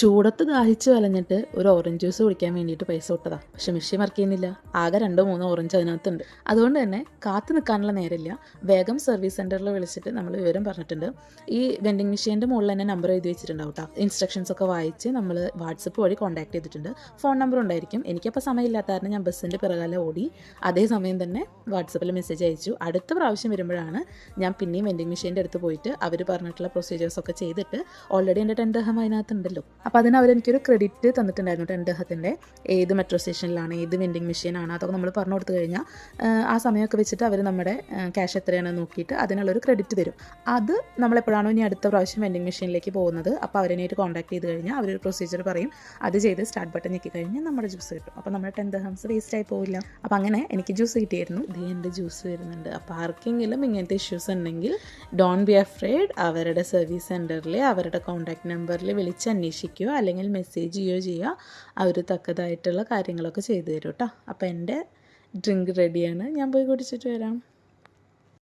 ചൂടത്ത് ദാഹിച്ച് വലഞ്ഞിട്ട് ഒരു orange juice കുടിക്കാൻ വേണ്ടിയിട്ട് പൈസ വിട്ടതാ പക്ഷെ മെഷീൻ വർക്ക് ചെയ്യുന്നില്ല. ആകെ രണ്ടോ മൂന്നോ ഓറഞ്ച് അതിനകത്തുണ്ട്. അതുകൊണ്ട് തന്നെ കാത്തു നിൽക്കാനുള്ള നേരമില്ല. വേഗം സർവീസ് സെന്ററിൽ വിളിച്ചിട്ട് നമ്മൾ വിവരം പറഞ്ഞിട്ടുണ്ട്. ഈ വെൻഡിങ് മെഷീന്റെ മുകളിൽ തന്നെ നമ്പർ എഴുതി വെച്ചിട്ടുണ്ടാവും കേട്ടോ ഇൻസ്ട്രക്ഷൻസ് ഒക്കെ വായിച്ച് നമ്മൾ വാട്സപ്പ് വഴി കോൺടാക്ട് ചെയ്തിട്ടുണ്ട്. ഫോൺ നമ്പർ ഉണ്ടായിരിക്കും. എനിക്കപ്പോൾ സമയമില്ലാത്ത കാരണം ഞാൻ ബസ്സിന്റെ പിറകാലെ ഓടി. അതേ സമയം തന്നെ വാട്സപ്പിൽ മെസ്സേജ് അയച്ചു. അടുത്ത പ്രാവശ്യം വരുമ്പോഴാണ് ഞാൻ പിന്നെയും വെൻഡിങ് മെഷീന്റെ അടുത്ത് പോയിട്ട് അവർ പറഞ്ഞിട്ടുള്ള പ്രൊസീജിയേഴ്സ് ഒക്കെ ചെയ്തിട്ട് ഓൾറെഡി എന്റെ ടെൻഡർ ഹം അതിനകത്തുണ്ടല്ലോ അപ്പോൾ അതിന് അവരെനിക്കൊരു ക്രെഡിറ്റ് തന്നിട്ടുണ്ടായിരുന്നു ടെൻ ദഹത്തിന്റെ ഏത് മെട്രോ സ്റ്റേഷനിലാണ് ഏത് വെൻഡിങ് മെഷീനാണ് അതൊക്കെ നമ്മൾ പറഞ്ഞു കൊടുത്തു കഴിഞ്ഞാൽ ആ സമയമൊക്കെ വെച്ചിട്ട് അവർ നമ്മുടെ ക്യാഷ് എത്രയാണ് നോക്കിയിട്ട് അതിനുള്ളൊരു ക്രെഡിറ്റ് തരും. അത് നമ്മളെപ്പോഴാണോ ഇനി അടുത്ത പ്രാവശ്യം വെൻഡിങ് മെഷീനിലേക്ക് പോകുന്നത് അപ്പോൾ അവരെന്നായിട്ട് കോൺടാക്ട് ചെയ്ത് കഴിഞ്ഞാൽ അവരൊരു പ്രൊസീജിയർ പറയും അത് ചെയ്ത് സ്റ്റാർട്ട് ബട്ടൺ ഞെക്കി കഴിഞ്ഞാൽ നമ്മുടെ ജ്യൂസ് കിട്ടും. അപ്പോൾ നമ്മുടെ ടെൻ ദഹംസ് വേസ്റ്റ് ആയി പോവില്ല. അപ്പോൾ അങ്ങനെ എനിക്ക് ജ്യൂസ് കിട്ടിയായിരുന്നു ഇത് എന്റെ ജ്യൂസ് വരുന്നുണ്ട്. അപ്പോൾ ആർക്കെങ്കിലും ഇങ്ങനത്തെ ഇഷ്യൂസ് ഉണ്ടെങ്കിൽ ഡോൺ ബി അഫ്രേഡ് അവരുടെ സർവീസ് സെന്ററിൽ അവരുടെ കോൺടാക്ട് നമ്പറിൽ വിളിച്ച് അന്വേഷിക്കുകയോ അല്ലെങ്കിൽ മെസ്സേജ് ചെയ്യുകയോ ചെയ്യുക അവർ തക്കതായിട്ടുള്ള കാര്യങ്ങളൊക്കെ ചെയ്തു തരും കേട്ടോ അപ്പോൾ എന്റെ ഡ്രിങ്ക് റെഡിയാണ് ഞാൻ പോയി കുടിച്ചിട്ട് വരാം.